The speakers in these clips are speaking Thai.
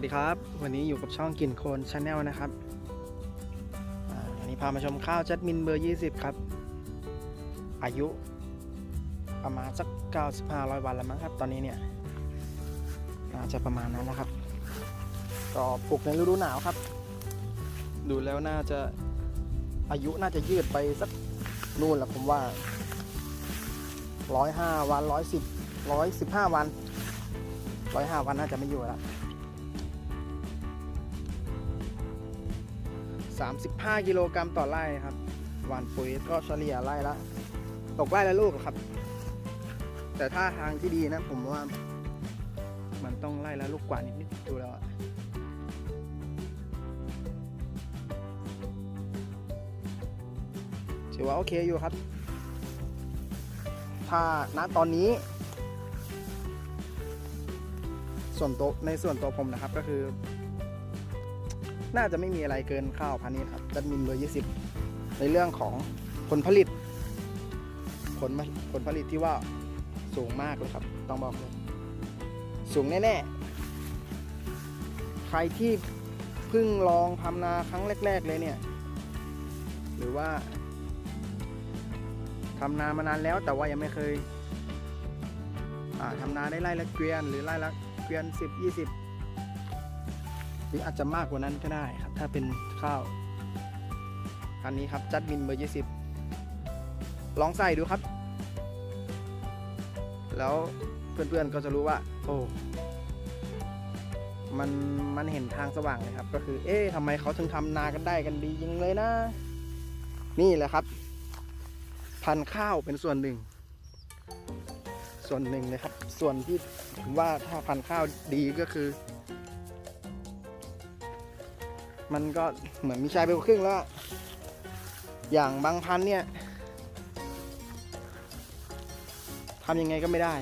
วัสดีครับ วันนี้อยู่กับช่องกินโคนชาแนลนะครับอันนี้พามาชมข้าวจัดมินเบอร์ 20 ครับ อายุประมาณสัก 95 100 วันแล้วมั้งครับ ตอนนี้เนี่ยน่าจะประมาณนั้นนะครับ ก็ปลูกในฤดูหนาวครับ ดูแล้วน่าจะอายุน่าจะยืดไปสักนู่นแหละผมว่า 105 วัน 110 115 วัน 105 วันน่าจะไม่อยู่แล้ว 35 กิโลกรัมต่อไร่ครับหวานปุ๋ยก็เฉลี่ยไร่ละ ตกไร่ละลูกครับ แต่ถ้าทางที่ดีนะ ผมว่า มันต้องไร่ละลูกกว่านิดๆดูแล้วอะถือว่าโอเคอยู่ครับ ถ้าณตอนนี้ ส่วนตัวในส่วนตัวผมนะครับก็คือ น่าจะไม่มีอะไรเกินข้าวพันนี้ครับจัดมินเบอร์ยี่สิบในเรื่องของผลผลิต ผลผลผลิตที่ว่าสูงมากเลยครับ ต้องบอกเลยสูงแน่ๆ ใครที่เพิ่งลองทำนาครั้งแรก ๆ เลยเนี่ย หรือว่าทำนามานานแล้วแต่ว่ายังไม่เคยทำนาได้ไร่ละเกวียน หรือไร่ละเกวียนสิบยี่สิบ หรืออาจจะมากกว่านั้นก็ได้ครับ ถ้าเป็นข้าวอันนี้ครับจัดมินเบอร์ยี่สิบลองใส่ดูครับ แล้วเพื่อนๆก็จะรู้ว่า โอ้มันมันเห็นทางสว่างเลยครับ ก็คือ เอ๊ะทำไมเขาถึงทำนากันได้กันดีจริงเลยนะ นี่แหละครับ พันข้าวเป็นส่วนหนึ่ง ส่วนหนึ่งเลยครับ ส่วนที่ผมว่าถ้าพันข้าวดีก็คือ มันก็เหมือนมีชายไปกว่าครึ่งแล้ว อย่างบางพันธุ์เนี่ยทำยังไงก็ไม่ได้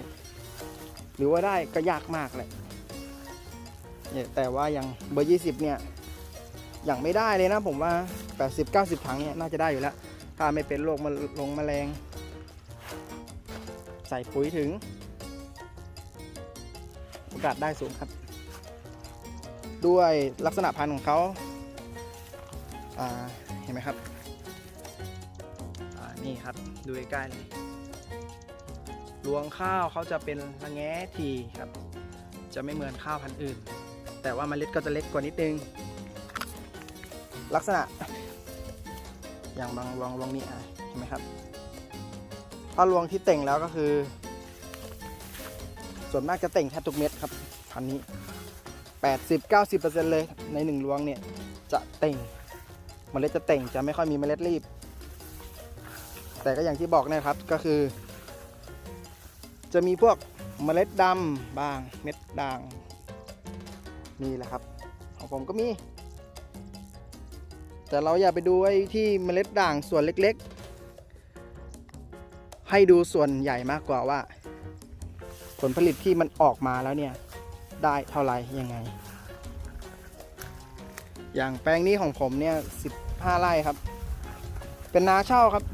หรือว่าได้ก็ยากมากแหละเนี่ยแต่ว่าอย่างเบอร์ยี่สิบเนี่ยอย่างไม่ได้เลยนะผมว่า 80-90 ถังเนี่ยน่าจะได้อยู่แล้ว ถ้าไม่เป็นโรคมาลงแมลง ใส่ปุ๋ยถึงโอกาสได้สูงครับ ด้วยลักษณะพันธุ์ของเขา เห็นไหมครับอ่านี่ครับดูใกล้ๆเลยรวงข้าวเขาจะเป็นระแง้ทีครับ จะไม่เหมือนข้าวพันธุ์อื่น แต่ว่าเมล็ดก็จะเล็กกว่านิดนึง ลักษณะ อย่างบางรวงรวงนี้เห็นไหมครับ ถ้ารวงที่เต่งแล้วก็คือ ส่วนมากจะเต่งแทบทุกเม็ดครับพันนี้ 80-90%เลยในหนึ่งรวงเนี่ยจะเต่ง เมล็ดจะเต่งจะไม่ค่อยมีเมล็ดรีบ แต่ก็อย่างที่บอกนะครับก็คือ จะมีพวกเมล็ดดำบางเม็ดด่างนี่แหละครับ ของผมก็มี แต่เราอย่าไปดูไอ้ที่เมล็ดด่างส่วนเล็กๆ ให้ดูส่วนใหญ่มากกว่าว่า ผลผลิตที่มันออกมาแล้วเนี่ย ได้เท่าไหร่ยังไง อย่างแปลงนี้ของผมเนี่ย15ไร่ครับ เป็นนาเช่าครับ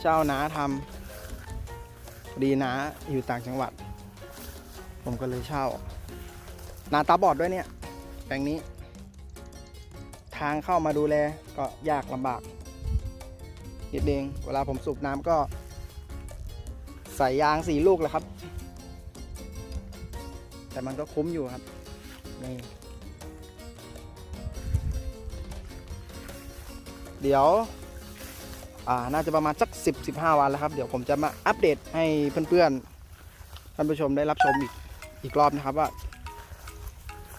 เช่านาทำดีนาอยู่ต่างจังหวัด ผมก็เลยเช่า นาตาบอดด้วยเนี่ย แปลงนี้ ทางเข้ามาดูแลก็ยากลำบากนิดเองเวลาผมสูบน้ำก็ ใส่ยางสี่ลูกแหละครับ แต่มันก็คุ้มอยู่ครับนี่ เดี๋ยวน่าจะประมาณสัก 10 15 วันแล้วครับ เดี๋ยวผมจะมาอัปเดตให้เพื่อนๆท่านผู้ชมได้รับชมอีกอีกรอบนะครับว่า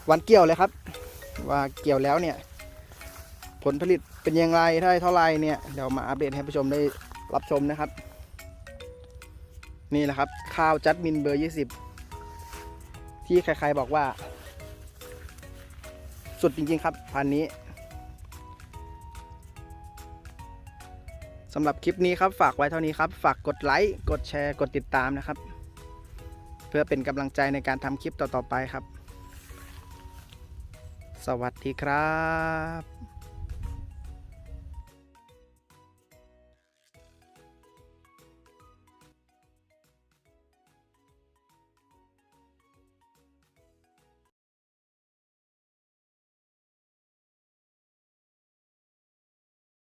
วันเกี่ยวเลยครับ ว่าเกี่ยวแล้วเนี่ย ผลผลิตเป็นยังไงได้เท่าไรเนี่ยเดี๋ยวมาอัปเดตให้ผู้ชมได้รับชมนะครับ นี่แหละครับ ข้าวจัดมินเบอร์ 20 ที่ใครๆบอกว่า สุดจริงๆครับพันนี้ สำหรับคลิปนี้ครับฝากไว้เท่านี้ครับ ฝากกดไลค์ กดแชร์ กดติดตามนะครับ เพื่อเป็นกำลังใจในการทำคลิปต่อๆไปครับ สวัสดีครับ